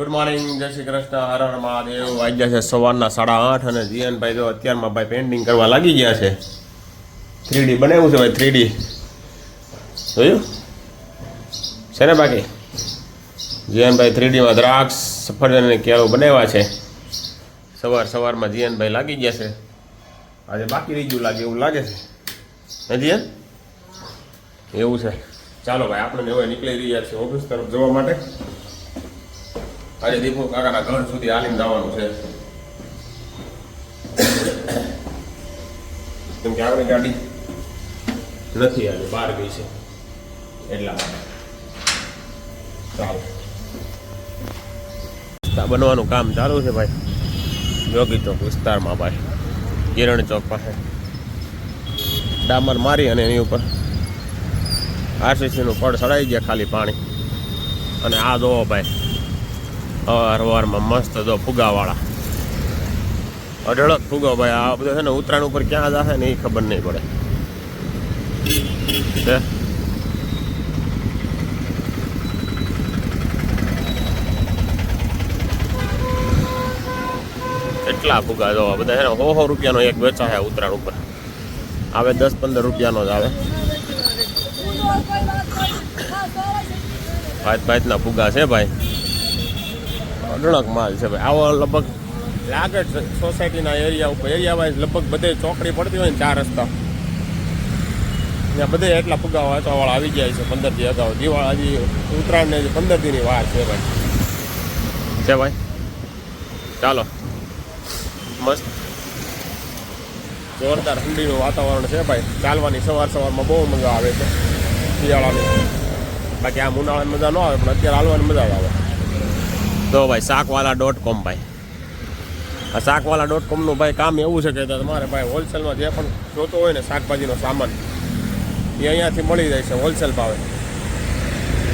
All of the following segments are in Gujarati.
ગુડ મોર્નિંગ જય શ્રી કૃષ્ણ, હર હર મહાદેવ. વાગ્યા છે સવારના સાડા આઠ અને જીયનભાઈ જો અત્યારમાં ભાઈ પેન્ટિંગ કરવા લાગી ગયા છે. થ્રીડી બનાવ્યું છે ભાઈ, થ્રીડી. જોયું? છે ને બાકી? જીયનભાઈ થ્રીડીમાં દ્રાક્ષ, સફરજન અને કેળું બનાવ્યા છે. સવાર સવારમાં જીયનભાઈ લાગી ગયા છે. આજે બાકી ગયું લાગે એવું લાગે છે. હે જીયન એવું છે. ચાલો ભાઈ, આપણે હવે નીકળી રહ્યા છીએ ઓફિસ તરફ જવા માટે. આજે દીપુ કાકાના ઘર સુધી હાલીને જવાનું છે. કેમ કે આપણી ગાડી નથી આજે બહાર ગઈ છે. એટલા ચાલો. બનવાનું કામ ચાલુ છે ભાઈ. જોગી ચોક વિસ્તારમાં ભાઈ. કિરણ ચોક પાસે. ડામર મારી અને એની ઉપર. આરસીસીનું પડ સડાઈ ગયા ખાલી પાણી. અને આ જોવો ભાઈ. હવારમાં મસ્ત જો ફુગાવાળા. અઢળક ફુગો ભાઈ, આ બધો છે ને ઉત્તરાયણ ઉપર ક્યાં જશે ને એ ખબર નહીં પડે. છે કેટલા ફુગા જોવા બધા છે ને સો સો રૂપિયાનો એક વેચાય ઉત્તરાયણ ઉપર. આવે દસ પંદર રૂપિયાનો જ આવે. પાંચ પાંચના ફુગા છે ભાઈ. અઢળક માલ છે ભાઈ. આવો લગભગ લાગે સોસાયટીના એરિયા ઉપર એરિયા વાઇઝ લગભગ બધે ચોકડી પડતી હોય ને ચાર રસ્તા. ત્યાં બધે એટલા ફુગા વાંચવાવાળા આવી જાય છે પંદર દી અગાઉ. દિવાળ હજી ઉત્તરાયણને હજી પંદર દીની વાર છે ભાઈ. છે ભાઈ? ચાલો. મસ્ત. જોરદાર ઠંડીનું વાતાવરણ છે ભાઈ. ચાલવાની સવાર સવારમાં બહુ મજા આવે છે. શિયાળાની. બાકી આમ ઉનાળાની મજા ન આવે, પણ અત્યારે હાલવાની મજા આવે. તો ભાઈ, શાકવાલા ડોટ કોમ ભાઈ. આ શાકવાલા ડોટ કોમનું ભાઈ કામ એવું છે કે તમારે ભાઈ હોલસેલમાં જે પણ જોતો હોય ને શાકભાજીનો સામાન, એ અહીંયાથી મળી જાય છે હોલસેલ ભાવે.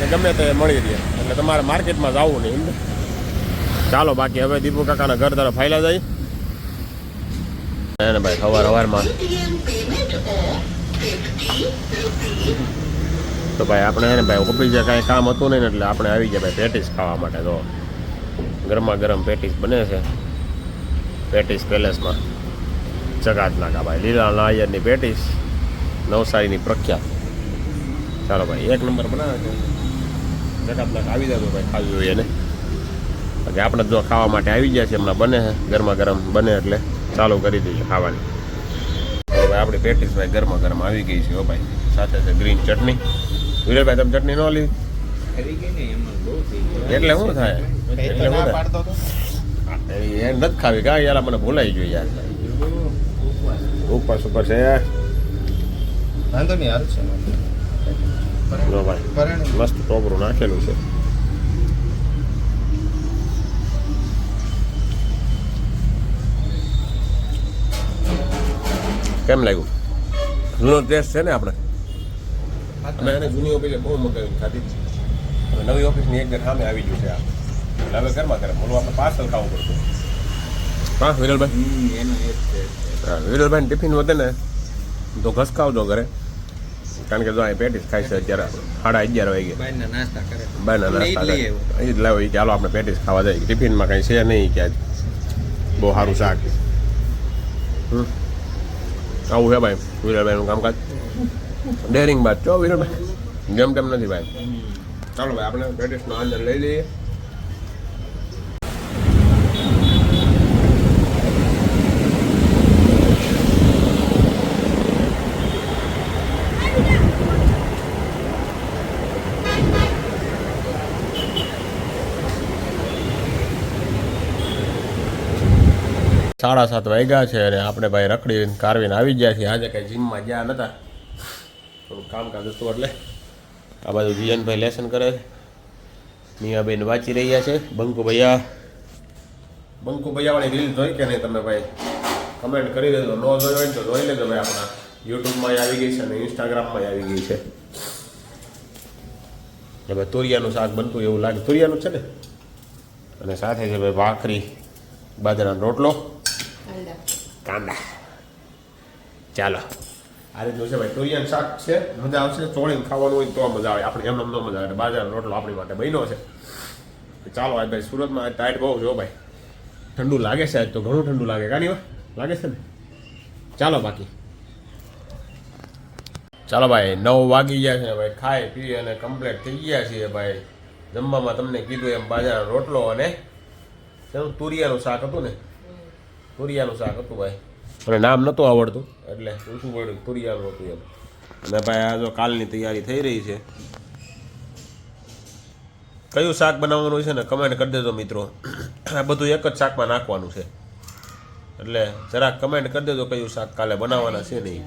એ ગમે તે મળી રહે. એટલે તમારે માર્કેટમાં જવું નહીં? ચાલો, બાકી હવે દીપુ કાકાના ઘર તરફ ફાયલા જાય. એને ભાઈ સવાર સવારમાં તો ભાઈ આપણે એને ભાઈ ઓફિસે કાંઈ કામ હતું નહીં એટલે આપણે આવી ગયા ભાઈ પેટીસ ખાવા માટે, તો. ગરમા ગરમ પેટીસ બને છે. પેટીસ પેલેસમાં જગાતના કાભાઈ લીલા નાયરની પેટીસ, નવસારીની પ્રખ્યાત. ચાલો ભાઈ, એક નંબર બનાવે છે. જગાતના આવી જાય ભાઈ, ખાવી જોઈએ એને બાકી આપણે જો ખાવા માટે આવી ગયા છે હમણાં બને છે ગરમા ગરમ બને એટલે ચાલુ કરી દઈએ ખાવાની. ભાઈ, આપણી પેટીસ ભાઈ ગરમા ગરમ આવી ગઈ છે ભાઈ. સાથે છે ગ્રીન ચટણી. વિરલભાઈ, તમે ચટણી ન લીધી એટલે શું થાય? એટલે શું થાય? એ નથી ખાવી. કા યાર મને ભૂલાઈ ગયું યાર. ઉપર સુપર છે. વાંધો નહીં હારું છે. મસ્ત ટોપરું નાખેલું છે. કેમ લાગ્યું? જૂનો ટેસ્ટ છે ને આપણે? અમે એને જૂની ઓફિસે બહુ મગાવી ખાધી નવી ઓફિસની એક સામે આવી ગયું છે આ. એટલે હવે ઘરમાં કરે બોલો આપણે પાર્સલ ખાવું પડતું હા વિરલભાઈ. હા, વિરલભાઈ ટિફિન વધે ને તો ઘસકાવજો ઘરે. કારણ કે જો અહીં પેટીસ ખાય છે અત્યારે સાડા અગિયાર વાગે. બહારના નાસ્તા કરે આપણે નાસ્તા એ કરે. જ લાવો ઈ કે હાલો આપણે પેટીસ ખાવા જાય ટિફિનમાં કંઈ છે નહીં કે બહુ સારું શાક. આવું છે ભાઈ વિરલભાઈનું કામકાજ. ડેરિંગ બાદ. ચો વિરલભાઈ જેમ તેમ નથી ભાઈ. ચાલો ભાઈ આપણે પેટીસનો આનંદ લઈ લઈએ સાડા સાત વાગ્યા છે અને આપણે ભાઈ રખડી કારવીને આવી ગયા છીએ. આજે કંઈ જીમમાં ગયા નતા. થોડું કામકાજ હતું એટલે. આ બાજુ જીયનભાઈ લેસન કરે મિયાબેન વાંચી રહ્યા છે. બંકુ ભૈયા. બંકુ ભૈયાવાળી રીલ જોઈ કે નહીં તમે ભાઈ? કમેન્ટ કરી દેજો. ન જોઈ હોય ને તો જોઈ લેજો ભાઈ આપણા યુટ્યુબમાં આવી ગઈ છે અને ઇન્સ્ટાગ્રામમાં આવી ગઈ છે. હવે તુરિયાનું શાક બનતું એવું લાગે. તુરિયાનું છે ને? અને સાથે છે ભાઈ ભાખરી બાજરાનો રોટલો. કાંદા. ચાલો. આ રીતનું છે ભાઈ તુરિયાનું શાક છે મજા આવશે. ચોળીને ખાવાનું હોય તો મજા આવે. આપણે એમ એમ ન મજા આવે. બાજરાનો રોટલો આપણી માટે બન્યો છે. ચાલો આજ ભાઈ સુરતમાં ટાઈટ બહુ જો ભાઈ. ઠંડુ લાગે છે આજ તો ઘણું ઠંડુ લાગે. કાની લાગે છે ને? ચાલો બાકી. ચાલો ભાઈ નવ વાગી ગયા છે ભાઈ. ખાઈ પી અને કમ્પ્લીટ થઈ ગયા છીએ ભાઈ. જમવામાં તમને કીધું એમ બાજરાનો રોટલો અને તુરિયાનું શાક હતું ને? તુરિયાનું શાક હતું ભાઈ. અને નામ નહોતું આવડતું. એટલે પૂછવું પડ્યું તુરિયાનું હતું એમ. અને ભાઈ, આ જો કાલની તૈયારી થઈ રહી છે. કયું શાક બનાવવાનું છે ને કમેન્ટ કરી દેજો મિત્રો. આ બધું એક જ શાકમાં નાખવાનું છે. એટલે જરાક કમેન્ટ કરી દેજો કયું શાક કાલે બનાવવાના છે નહીં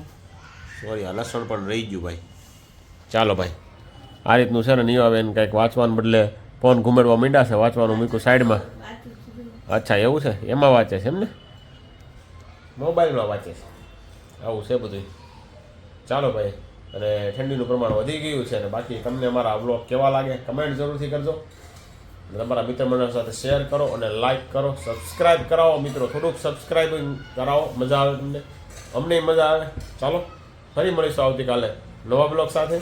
સોરી આ લસણ પણ રહી ગયું ભાઈ. ચાલો ભાઈ, આ રીતનું છે ને નિવાબેન કંઈક વાંચવાને બદલે ફોન ઘુમેડવા માંડ્યા છે, વાંચવાનું મૂક્યું સાઈડમાં. અચ્છા, એવું છે? એમાં વાંચે છે એમ ને મોબાઈલમાં વાંચે છે. આવું છે બધું ચાલો ભાઈ, અને ઠંડીનું પ્રમાણ વધી ગયું છે અને બાકી તમને અમારા બ્લોગ કેવા લાગે કમેન્ટ જરૂરથી કરજો. તમારા મિત્ર મંડળ સાથે શેર કરો અને લાઈક કરો, સબસ્ક્રાઇબ કરાવો. મિત્રો, થોડુંક સબસ્ક્રાઇબિંગ કરાવો, મજા આવે તમને. અમને મજા આવે. ચાલો, ફરી મળીશું આવતીકાલે નવા બ્લોગ સાથે.